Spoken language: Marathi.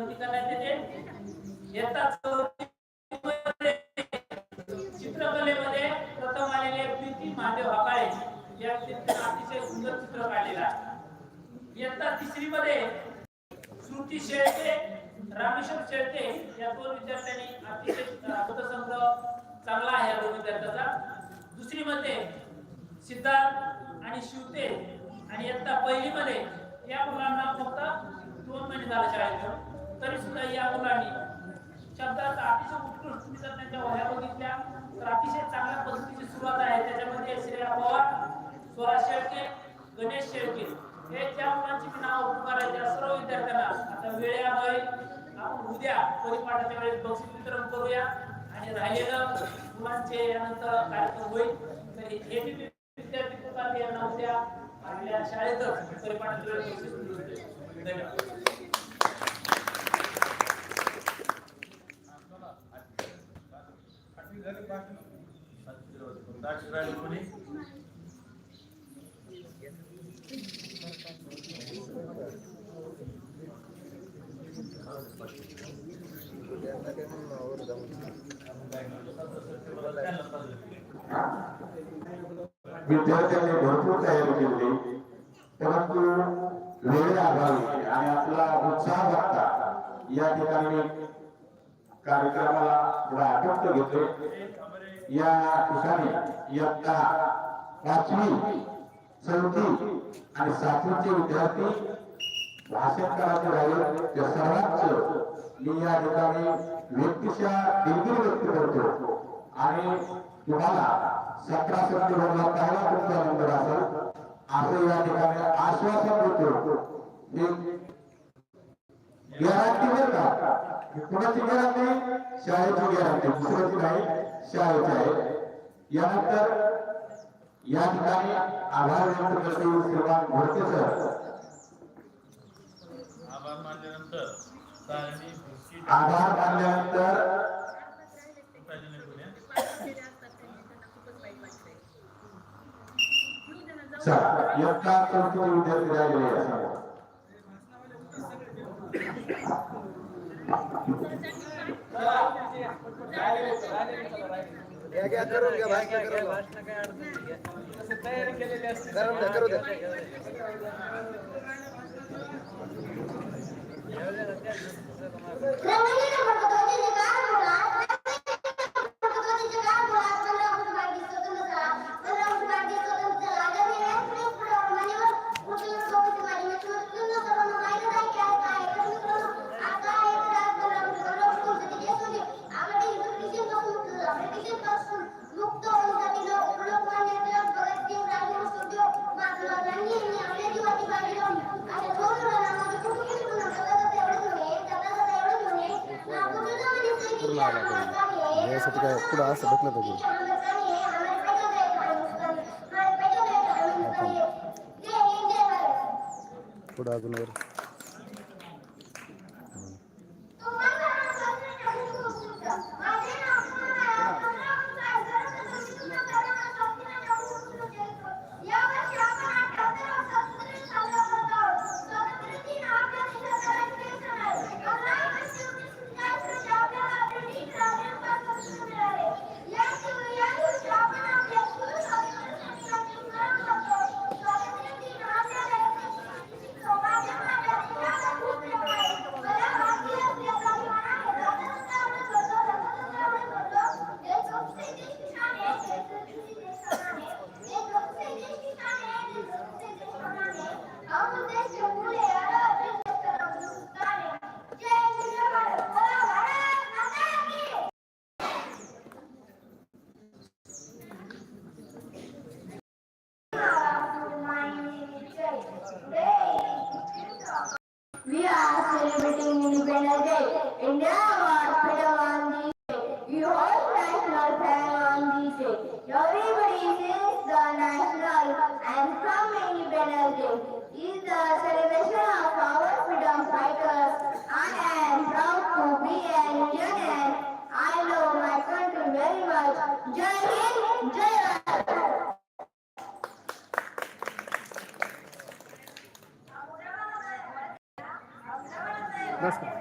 विनंती करण्यात येते चित्रकलेमध्ये प्रथम आलेले प्रीती महादेव हकाळे या अतिशय सुंदर चित्र काढलेलं आहे. इयत्ता तिसरी मध्ये श्रुती शेळके रामेश्वर शेळके या दोन विद्यार्थ्यांनी अतिशय पथसंग्रह चांगला आहे या दोन विद्यार्थ्याचा. दुसरी मध्ये सिद्धार्थ आणि शिवते आणि इयत्ता पहिली मध्ये या मुलांना तरी सुद्धा या मुलांनी शब्दाचा अतिशय उत्कृष्ट तुम्ही जर त्यांच्या वह्या बघितल्या. तर अतिशय चांगल्या पद्धतीची सुरुवात आहे. त्याच्यामध्ये श्रेया पवार स्वरा शेळके गणेश शेळके हे ज्या मुलांची मी नाव पुकारायच्या सर्व विद्यार्थ्यांना आता वेळेअभावी आपण उद्या परिपाठाच्या वेळेस बक्षीस वितरण करूया आणि राहिलेलं मुलांचे यानंतर कार्यक्रम होईल. तर हे जे विद्यार्थी पुकारले यांना उद्या आपल्या शाळेतच परिपाठाच्या वेळेस बक्षीस धन्यवाद. विद्यार्थ्यांनी भरपूर तयारी केली. परंतु वेळेअभावी आणि आपला उत्साह बघता या ठिकाणी कार्यक्रमाला थोडा आटोपत घेतो या ठिकाणी इयत्ता पाचवी चौथी आणि सातवीचे विद्यार्थी भाषण करायचे राहिले ते सर्वांच मी या ठिकाणी व्यक्तीच्या दिलगिरी व्यक्त करतो. आणि तुम्हाला सतरा सप्टेंबरला पहिला तुमचा नंबर असेल असं या ठिकाणी आश्वासन देतो. गॅरंटी बरं का? ही कुणाची गॅरंटी शाळेची गॅरंटी दुसऱ्याची नाही शाळेची आहे. यानंतर या ठिकाणी आभार व्यक्त करते श्रीमान घोडके सर. आभार मानल्यानंतर आभार मानल्यानंतर कोणी चला इयत्ता चौथीचे विद्यार्थी राहिलेले आहे करू द्या यासाठी काय पुढं असं ढकलत पाहिजे? पुढं अजून We are celebrating Independence Day. India was freedom on this day. We hold national flag on this day. Everybody sings the national anthem Independence Day. Is the celebration of our Namaskar.